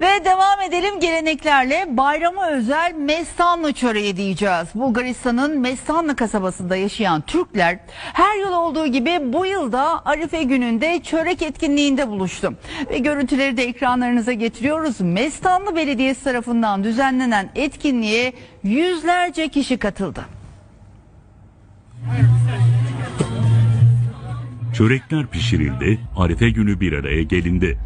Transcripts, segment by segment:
Ve devam edelim geleneklerle bayrama özel Mestanlı çöreği diyeceğiz. Bulgaristan'ın Mestanlı kasabasında yaşayan Türkler her yıl olduğu gibi bu yılda Arife gününde çörek etkinliğinde buluştu. Ve görüntüleri de ekranlarınıza getiriyoruz. Mestanlı Belediyesi tarafından düzenlenen etkinliğe yüzlerce kişi katıldı. Çörekler pişirildi, Arife günü bir araya gelindi.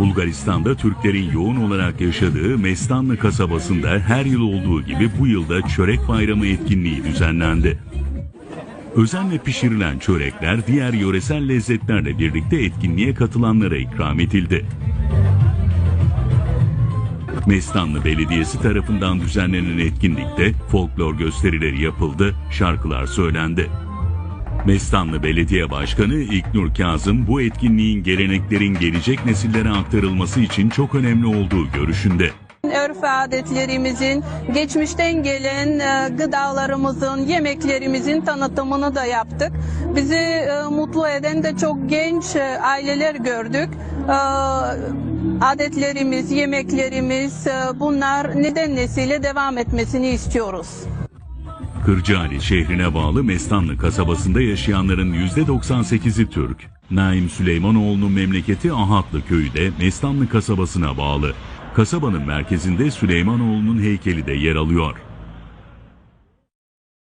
Bulgaristan'da Türklerin yoğun olarak yaşadığı Mestanlı kasabasında her yıl olduğu gibi bu yılda Çörek Bayramı etkinliği düzenlendi. Özenle pişirilen çörekler diğer yöresel lezzetlerle birlikte etkinliğe katılanlara ikram edildi. Mestanlı Belediyesi tarafından düzenlenen etkinlikte folklor gösterileri yapıldı, şarkılar söylendi. Mestanlı Belediye Başkanı İknur Kazım bu etkinliğin geleneklerin gelecek nesillere aktarılması için çok önemli olduğu görüşünde. Örf adetlerimizin, geçmişten gelen e, gıdalarımızın, yemeklerimizin tanıtımını da yaptık. Bizi e, mutlu eden de çok genç e, aileler gördük. Adetlerimiz, yemeklerimiz bunlar neden nesile devam etmesini istiyoruz. Kırcaali şehrine bağlı Mestanlı kasabasında yaşayanların %98'i Türk. Naim Süleymanoğlu'nun memleketi Ahatlı köyü de Mestanlı kasabasına bağlı. Kasabanın merkezinde Süleymanoğlu'nun heykeli de yer alıyor.